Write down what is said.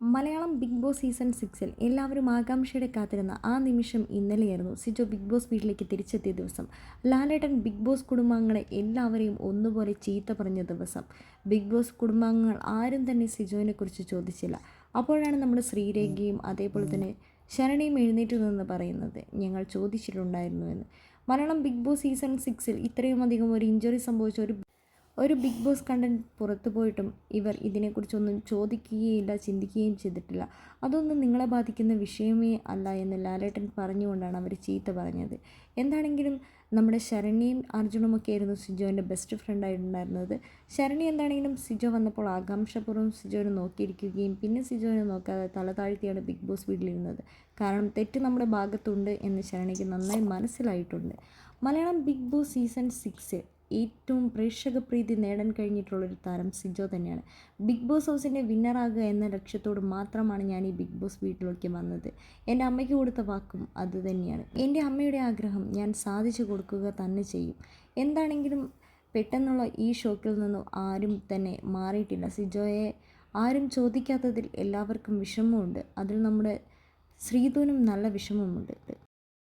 Malayalam Bigg Boss season സിക്സിൽ എല്ലാവരും ആകാംക്ഷയുടെ കാത്തിരുന്ന ആ നിമിഷം ഇന്നലെയായിരുന്നു സിജോ ബിഗ് ബോസ് വീട്ടിലേക്ക് തിരിച്ചെത്തിയ ദിവസം. ലാലേട്ടൻ ബിഗ് ബോസ് കുടുംബാംഗങ്ങളെ എല്ലാവരെയും ഒന്നുപോലെ ചീത്ത പറഞ്ഞ ദിവസം. ബിഗ് ബോസ് കുടുംബാംഗങ്ങൾ ആരും തന്നെ സിജോവിനെക്കുറിച്ച് ചോദിച്ചില്ല. അപ്പോഴാണ് നമ്മുടെ ശ്രീരേഖയും അതേപോലെ തന്നെ ശരണിയും എഴുന്നേറ്റ് നിന്ന് പറയുന്നത് ഞങ്ങൾ ചോദിച്ചിട്ടുണ്ടായിരുന്നു എന്ന് മലയാളം ബിഗ് ബോസ് സീസൺ സിക്സിൽ ഇത്രയും അധികം ഒരു ഇഞ്ചുറി സംഭവിച്ച ഒരു ഒരു ബിഗ് ബോസ് കണ്ടന്റ് പുറത്തു പോയിട്ടും ഇവർ ഇതിനെക്കുറിച്ചൊന്നും ചോദിക്കുകയില്ല ചിന്തിക്കുകയും ചെയ്തിട്ടില്ല. അതൊന്നും നിങ്ങളെ ബാധിക്കുന്ന വിഷയമേ അല്ല എന്ന് ലാലേട്ടൻ പറഞ്ഞുകൊണ്ടാണ് അവർ ചീത്ത പറഞ്ഞത്. എന്താണെങ്കിലും നമ്മുടെ ശരണ്യയും അർജുനുമൊക്കെ ആയിരുന്നു സിജോന്റെ ബെസ്റ്റ് ഫ്രണ്ടായിട്ടുണ്ടായിരുന്നത് ശരണി എന്താണെങ്കിലും സിജോ വന്നപ്പോൾ ആകാംക്ഷപൂർവം സിജോനെ നോക്കിയിരിക്കുകയും പിന്നെ സിജോനെ നോക്കാതെ തല താഴ്ത്തിയാണ് ബിഗ് ബോസ് വീട്ടിലിരുന്നത്. കാരണം തെറ്റ് നമ്മുടെ ഭാഗത്തുണ്ട് എന്ന് ശരണിക്ക് നന്നായി മനസ്സിലായിട്ടുണ്ട്. Malayalam Bigg Boss season six ഏറ്റവും പ്രേക്ഷക പ്രീതി നേടാൻ കഴിഞ്ഞിട്ടുള്ളൊരു താരം സിജോ തന്നെയാണ്. ബിഗ് ബോസ് ഹൗസിന്റെ വിന്നറാകുക എന്ന ലക്ഷ്യത്തോട് മാത്രമാണ് ഞാൻ ഈ ബിഗ് ബോസ് വീട്ടിലേക്ക് വന്നത്. എന്റെ അമ്മയ്ക്ക് കൊടുത്ത വാക്കും അതുതന്നെയാണ് എന്റെ അമ്മയുടെ ആഗ്രഹം ഞാൻ സാധിച്ചു കൊടുക്കുക തന്നെ ചെയ്യും. എന്താണെങ്കിലും പെട്ടെന്നുള്ള ഈ ഷോക്കിൽ നിന്നും ആരും തന്നെ മാറിയിട്ടില്ല. സിജോയെ ആരും ചോദിക്കാത്തതിൽ എല്ലാവർക്കും വിഷമമുണ്ട്. അതിൽ നമ്മുടെ ശ്രീധുവിനും നല്ല വിഷമമുണ്ട്.